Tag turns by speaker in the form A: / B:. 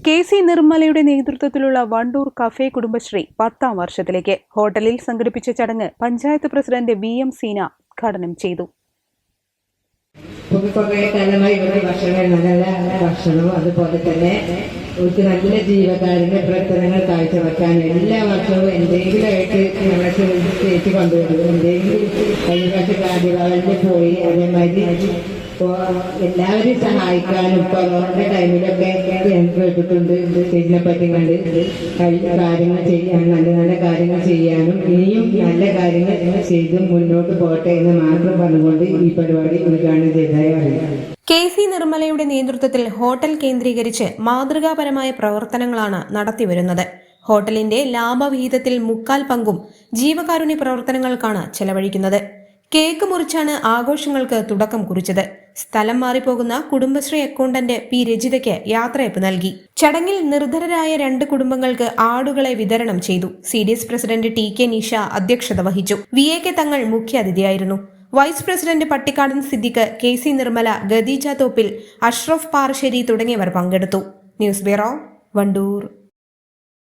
A: K C നിർമ്മലയുടെ നേതൃത്വത്തിലുള്ള Wandoor cafe Kudumbashree പത്താം വർഷത്തിലേക്ക് ഹോട്ടലിൽ സംഘടിപ്പിച്ച ചടങ്ങ് panchayat president V M Seena ഉദ്ഘാടനം ചെയ്തു.
B: കുറേ കാലമായി ഇവിടെ ഭക്ഷണം നല്ല ഭക്ഷണവും അതുപോലെ തന്നെ ഒരു നല്ല ജീവകാരുണ്യ പ്രവർത്തനങ്ങൾ കാഴ്ചവെക്കാൻ എല്ലാ വർഷവും എന്തെങ്കിലുമായിട്ട് ഞങ്ങളെ ചേച്ചി കൊണ്ടുവരും. എന്തെങ്കിലും കഴിഞ്ഞ പ്രാവശ്യം ഗാന്ധിഭവനിൽ പോയി അതേമാതിരി ഇപ്പോ എല്ലാവരെയും സഹായിക്കാനും കൊറോണ ടൈമിലൊക്കെ കേട്ടിട്ടുണ്ട് ഇതിനെ പറ്റി കണ്ട് കാര്യങ്ങൾ ചെയ്യാൻ നല്ല നല്ല കാര്യങ്ങൾ ചെയ്യാനും ഇനിയും നല്ല കാര്യങ്ങൾ ചെയ്തും മുന്നോട്ട് പോട്ടെ എന്ന് മാത്രം പറഞ്ഞുകൊണ്ട് ഈ പരിപാടി ഉദ്ഘാടനം ചെയ്തതായി അറിയാം.
C: കെ സി നിർമ്മലയുടെ നേതൃത്വത്തിൽ ഹോട്ടൽ കേന്ദ്രീകരിച്ച് മാതൃകാപരമായ പ്രവർത്തനങ്ങളാണ് നടത്തിവരുന്നത് ഹോട്ടലിന്റെ ലാഭവിഹിതത്തിൽ മുക്കാൽ പങ്കും ജീവകാരുണ്യ പ്രവർത്തനങ്ങൾക്കാണ് ചെലവഴിക്കുന്നത്. കേക്ക് മുറിച്ചാണ് ആഘോഷങ്ങൾക്ക് തുടക്കം കുറിച്ചത്. സ്ഥലം മാറിപ്പോകുന്ന കുടുംബശ്രീ അക്കൗണ്ടന്റ് പി രജിതയ്ക്ക് യാത്രയപ്പ് നൽകി. ചടങ്ങിൽ നിർധരരായ രണ്ട് കുടുംബങ്ങൾക്ക് ആടുകളെ വിതരണം ചെയ്തു. C D S president T K Nisha അധ്യക്ഷത വഹിച്ചു. V A K Thangal മുഖ്യാതിഥിയായിരുന്നു. Vice president Pattikkadan Siddique K C Nirmala Gadeeja Thoppil Ashraf Parassery തുടങ്ങിയവർ പങ്കെടുത്തു. News bureau Wandoor.